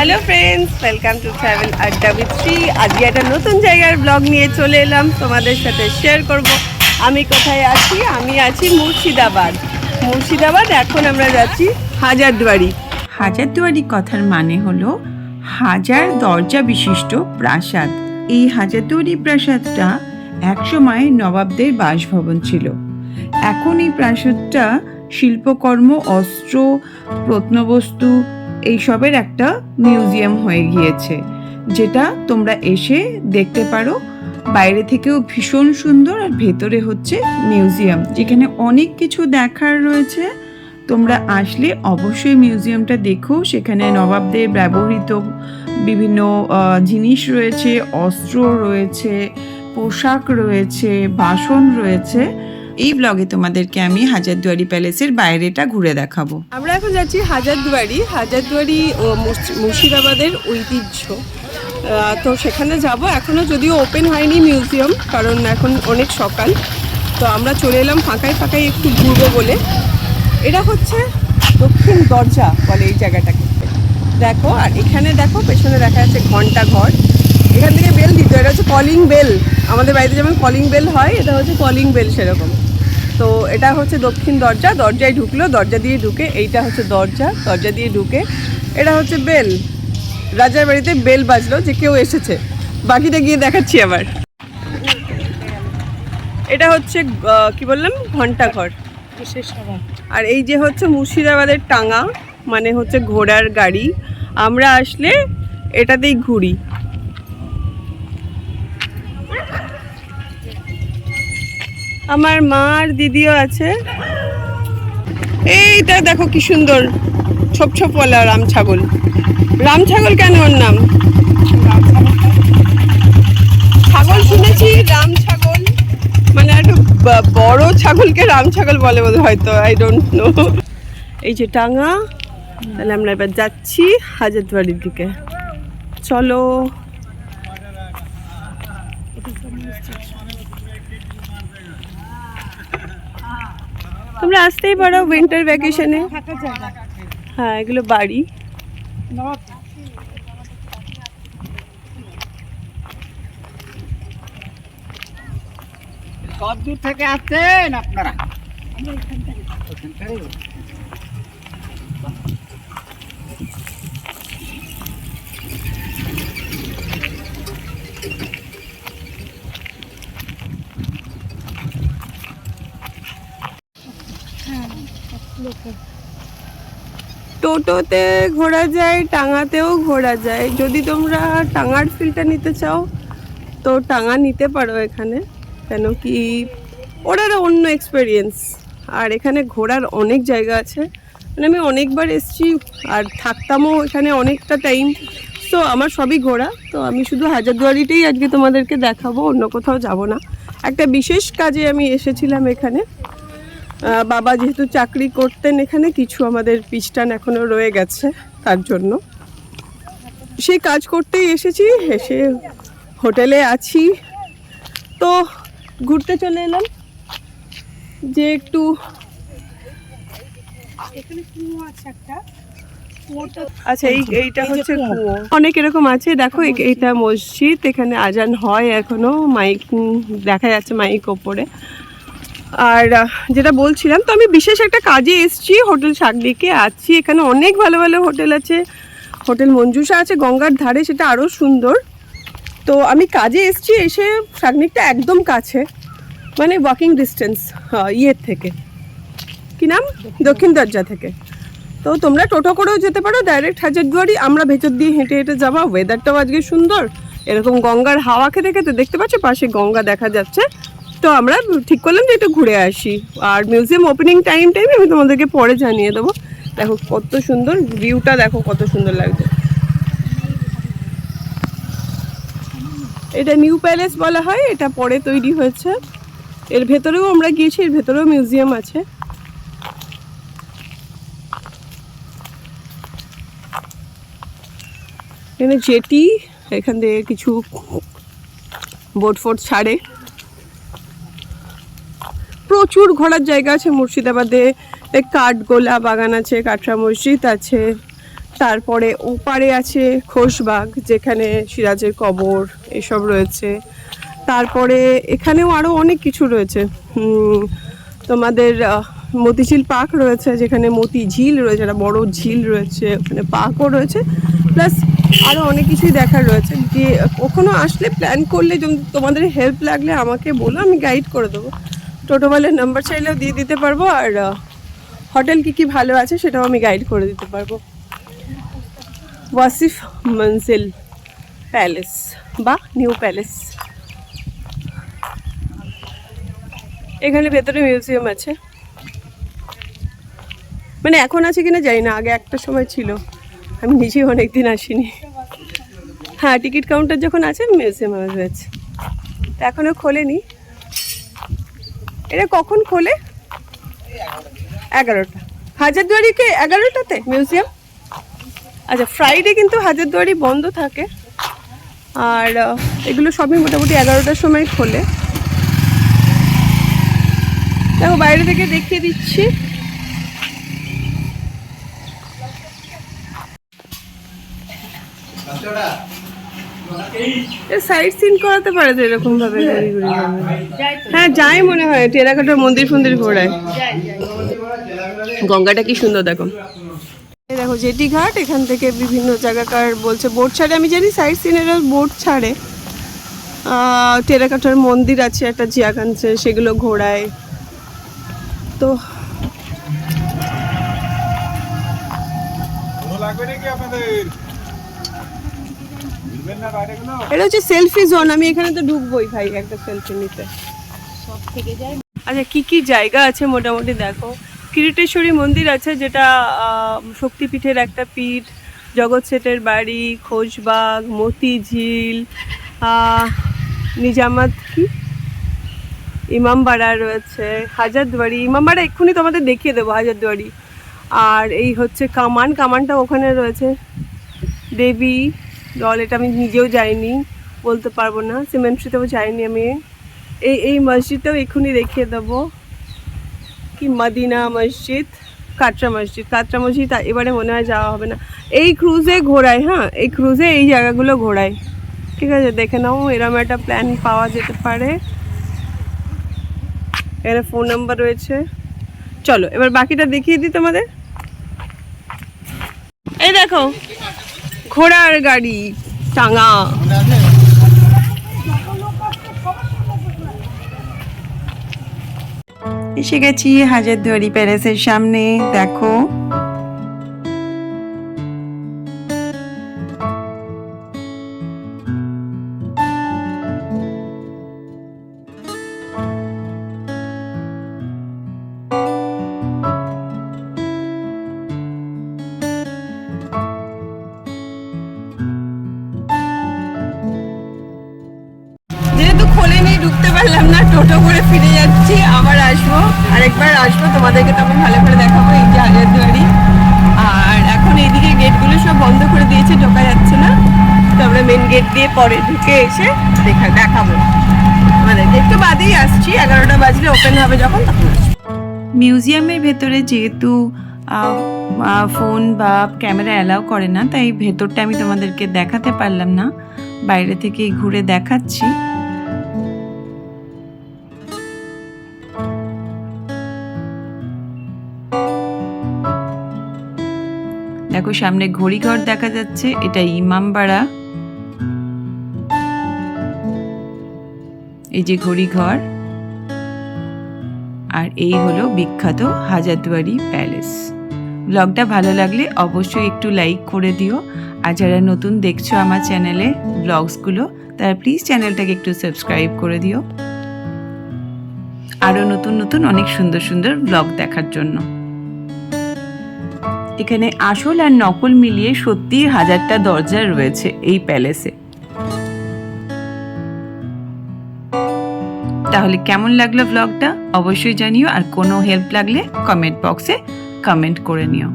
Hello friends welcome to travel Adda with Shri আজকে একটা নতুন জায়গার ব্লগ নিয়ে চলে এলাম। তোমাদের সাথে শেয়ার করব। আমি কোথায় আছি? আমি আছি মুর্শিদাবাদ। মুর্শিদাবাদ, এখন আমরা যাচ্ছি হাজারদুয়ারি। হাজারদুয়ারি কথার মানে হলো হাজার দরজা বিশিষ্ট প্রাসাদ। এই হাজারদুয়ারি প্রাসাদটা একসময় নবাবদের বাসভবন ছিল। এখন এই প্রাসাদটা শিল্পকর্ম, অস্ত্র, প্রত্নবস্তু এইসবের একটা মিউজিয়াম হয়ে গিয়েছে, যেটা তোমরা এসে দেখতে পারো। বাইরে থেকেও ভীষণ সুন্দর আর ভেতরে হচ্ছে মিউজিয়াম, যেখানে অনেক কিছু দেখার রয়েছে। তোমরা আসলে অবশ্যই মিউজিয়ামটা দেখো, সেখানে নবাবদের ব্যবহৃত বিভিন্ন জিনিস রয়েছে, অস্ত্র রয়েছে, পোশাক রয়েছে, বাসন রয়েছে। এই ব্লগে তোমাদেরকে আমি হাজারদুয়ারি প্যালেসের বাইরেটা ঘুরে দেখাবো। আমরা এখন যাচ্ছি হাজারদুয়ারি। হাজারদুয়ারি মুর্শিদাবাদের ঐতিহ্য। তো সেখানে যাব। এখনও যদিও ওপেন হয়নি মিউজিয়াম কারণ এখন অনেক সকাল। তো আমরা চলে এলাম ফাঁকায় ফাঁকায় একটু ঘুরবো বলে। এটা হচ্ছে দক্ষিণ দরজা বলে এই জায়গাটাকে। দেখো, আর এখানে দেখো, পেছনে দেখা যাচ্ছে ঘণ্টা ঘর। এখান থেকে বেল দিত এটা হচ্ছে কলিং বেল আমাদের বাড়িতে যেমন কলিং বেল হয়, এটা হচ্ছে কলিং বেল সেরকম। তো এটা হচ্ছে দক্ষিণ দরজা দরজায় ঢুকলো দরজা দিয়ে ঢুকে এইটা হচ্ছে দরজা দরজা দিয়ে ঢুকে এটা হচ্ছে বেল। রাজার বাড়িতে বেল বাজলো যে কেউ এসেছে। বাকিটা গিয়ে দেখাচ্ছি আবার। এটা হচ্ছে কি বললাম? ঘণ্টা ঘর আর এই যে হচ্ছে মুর্শিদাবাদের টাঙা মানে হচ্ছে ঘোড়ার গাড়ি আমরা আসলে এটাতেই ঘুরি। আমার মা আর দিদিও আছে। এইটা দেখো কি সুন্দর, ছোপ ছোপ ছোপওয়ালা রাম ছাগল। রাম ছাগল কেন ওর নাম? ছাগল শুনেছি, রাম ছাগল। মানে একটু বড় ছাগলকে রাম ছাগল বলে বোধ হয়তো আই ডোন্ট নো এই যে টাঙা তাহলে আমরা এবার যাচ্ছি হাজারদুয়ারির দিকে। চলো। তোমরা আসতেই পারো উইন্টার ভ্যাকেশনে হ্যাঁ এগুলো বাড়ি কত দূর থেকে আসছেন আপনারা টোটোতে ঘোরা যায়, টাঙাতেও ঘোরা যায়। যদি তোমরা টাঙার ফিলটা নিতে চাও, তো টাঙা নিতে পারো এখানে। কেন কি ওটার অন্য এক্সপিরিয়েন্স আর এখানে ঘোরার অনেক জায়গা আছে। মানে আমি অনেকবার এসেছি আর থাকতামও এখানে অনেকটা টাইম তো আমার সবই ঘোরা। তো আমি শুধু হাজারদুয়ারিতেই আজকে তোমাদেরকে দেখাবো, অন্য কোথাও যাব না। একটা বিশেষ কাজে আমি এসেছিলাম এখানে। বাবা যেহেতু চাকরি করতেন এখানে কিছু আমাদের পিস্টান এখনও রয়ে গেছে তার জন্য। সেই কাজ করতেই এসেছি এসে হোটেলে আছি। তো ঘুরতে চলে এলাম। যে একটু আচ্ছা এই এইটা হচ্ছে কুয়ো। অনেক এরকম আছে দেখো এইটা মসজিদ এখানে আজান হয় এখনও মাইক দেখা যাচ্ছে মাইক ওপরে। আর যেটা বলছিলাম, তো আমি বিশেষ একটা কাজে এসেছি, হোটেল শাকদিকে আছি। এখানে অনেক ভালো ভালো হোটেল আছে। হোটেল মঞ্জুসা আছে, গঙ্গার ধারে, সেটা আরও সুন্দর। তো আমি কাজে এসেছি, এসে শাকনিকটা একদম কাছে মানে ওয়াকিং ডিস্টেন্স ইয়ের থেকে। কি নাম? দক্ষিণ দরজা থেকে। তো তোমরা টোটো করেও যেতে পারো ডাইরেক্ট হাজারদুয়ারি, আমরা ভেতর দিয়ে হেঁটে হেঁটে যাব। ওয়েদারটাও আজকে সুন্দর। এরকম গঙ্গার হাওয়া খেতে খেতে দেখতে পাচ্ছ, পাশে গঙ্গা দেখা যাচ্ছে। তো আমরা ঠিক করলাম যে একটু ঘুরে আসি। আর মিউজিয়াম ওপেনিং টাইম টাইমে আমি তোমাদেরকে পরে জানিয়ে দেবো। দেখো কত সুন্দর ভিউটা দেখো কত সুন্দর লাগছে। এটা নিউ প্যালেস বলা হয়, এটা পরে তৈরি হয়েছে। এর ভেতরেও আমরা গিয়েছি, এর ভেতরেও মিউজিয়াম আছে। এখানে জেটি, এখান থেকে কিছু বোট ফোট ছাড়ে। প্রচুর ঘোরার জায়গা আছে, মুর্শিদাবাদে কাঠগোলা বাগান আছে, কাটরা মসজিদ আছে, তারপরে ওপারে আছে খোশবাগ, যেখানে সিরাজের কবর, এসব রয়েছে। তারপরে এখানেও আরও অনেক কিছু রয়েছে। তোমাদের মতিঝিল পার্ক রয়েছে, যেখানে মতি ঝিল রয়েছে, একটা বড় ঝিল রয়েছে, ওখানে পার্কও রয়েছে। প্লাস আরও অনেক কিছুই দেখার রয়েছে। যে, কখনো আসলে প্ল্যান করলে তোমাদের হেল্প লাগলে আমাকে বলো, আমি গাইড করে দেবো। টোটোওয়ালের নাম্বার চাইলেও দিয়ে দিতে পারব আর হোটেল কি কি ভালো আছে সেটাও আমি গাইড করে দিতে পারব। ওয়াসিফ মনসিল প্যালেস বা নিউ প্যালেস। এখানে ভেতরে মিউজিয়াম আছে। মানে এখন আছে কিনা জানি না, আগে একটা সময় ছিল। আমি নিজেই অনেক দিন আসিনি। হ্যাঁ টিকিট কাউন্টার যখন আছে, মিউজিয়াম তা এখনও খোলেনি। এটা কখন খোলে? এগারোটা। হাজারদুয়ারি হাজারদুয়ারিকে এগারোটাতে? মিউজিয়াম? আচ্ছা ফ্রাইডে কিন্তু হাজারদুয়ারি বন্ধ থাকে। আর এগুলো সবই মোটামুটি এগারোটার সময় খোলে। দেখো, বাইরে থেকে দেখিয়ে দিচ্ছি। সাইড সিন করাতে পারে তো এরকম ভাবে ঘুরি ঘুরি হ্যাঁ যাই মনে হয় টেরাকাটার মন্দির ফন্দির ঘোরায়। গঙ্গাটা কি সুন্দর দেখো। দেখো জেটি ঘাট এখান থেকে বিভিন্ন জায়গাকার বলছে বোট ছাড়ে। আমি জানি সাইড সিনেরা বোট ছাড়ে। টেরাকাটার মন্দির আছে একটা জিয়াকাঞ্চে সেগুলো ঘোরায়। তো লাগবে নাকি আপনাদের? এটা হচ্ছে সেলফি জোন আমি এখানে তো ঢুকবোই ভাই, একটা সেলফি নিতে। আচ্ছা কি কি জায়গা আছে মোটামুটি দেখো? কিরিটেশ্বরী মন্দির আছে যেটা শক্তিপীঠের একটা পীঠ, জগৎ শেঠের বাড়ি, খোশবাগ, মতিঝিল নিজামাত কি? ইমামবাড়া রয়েছে, হাজারদুয়ারি। ইমামবাড়া এক্ষুনি তোমাদের দেখিয়ে দেবো, হাজারদুয়ারি। আর এই হচ্ছে কামান, কামানটা ওখানে রয়েছে। দেবী দল এটা আমি নিজেও যাইনি, বলতে পারব না সিমেন্ট্রিতেও যাইনি আমি। এই এই মসজিদটাও এক্ষুনি দেখিয়ে দেবো। কি মদিনা মসজিদ, কাটরা মসজিদ। কাটরা মসজিদ এবারে মনে হয় যাওয়া হবে না। এই ক্রুজে ঘোরায় হ্যাঁ? এই ক্রুজে এই জায়গাগুলো ঘোরায় ঠিক আছে, দেখে নাও, এরম একটা প্ল্যান পাওয়া যেতে পারে। এখানে ফোন নাম্বার রয়েছে। চলো, এবার বাকিটা দেখিয়ে দিই তোমাদের। এই দেখো ঘোড়ার গাড়ি টাঙা। এসে গেছি হাজারদুয়ারি প্যালেসের সামনে দেখো। পারলাম না, টোটো করে ফিরে যাচ্ছি, আবার আসব। আরেকবার আসব, তোমাদেরকে তখন ভালো করে দেখাবো, এই যে হাজারদুয়ারি আর এখন এইদিকে গেটগুলো সব বন্ধ করে দিয়েছে, ঢোকা যাচ্ছে না। তো আমরা মেন গেট দিয়ে পরে ঢুকে এসে দেখা, দেখাবো। মানে একটু বাদেই আসছি, এগারোটা বাজলে ওপেন হবে যখন, তখন মিউজিয়ামের ভেতরে যেহেতু ফোন বা ক্যামেরা অ্যালাউ করে না, তাই ভেতরটা আমি তোমাদেরকে দেখাতে পারলাম না। বাইরে থেকে ঘুরে দেখাচ্ছি। দেখো সামনে ঘড়িঘর দেখা যাচ্ছে, এটা ইমামবাড়া। এই যে ঘড়িঘর, আর এই হলো বিখ্যাত হাজারদুয়ারি প্যালেস। ব্লগটা ভালো লাগলে অবশ্যই একটু লাইক করে দিও, আর যারা নতুন দেখছ আমার চ্যানেলে ব্লগসগুলো, তারা প্লিজ চ্যানেলটাকে একটু সাবস্ক্রাইব করে দিও। আরও নতুন নতুন অনেক সুন্দর সুন্দর ব্লগ দেখার জন্য। এখানে আসল আর নকল মিলিয়ে সত্যিই হাজারটা দরজা রয়েছে এই প্যালেসে। তাহলে কেমন লাগল ব্লগটা অবশ্যই জানিও আর কোনো হেল্প লাগলে কমেন্ট বক্সে কমেন্ট করে নিও।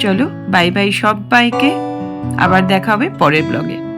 চলো বাই বাই সব বাইকে আবার দেখা হবে পরের ব্লগে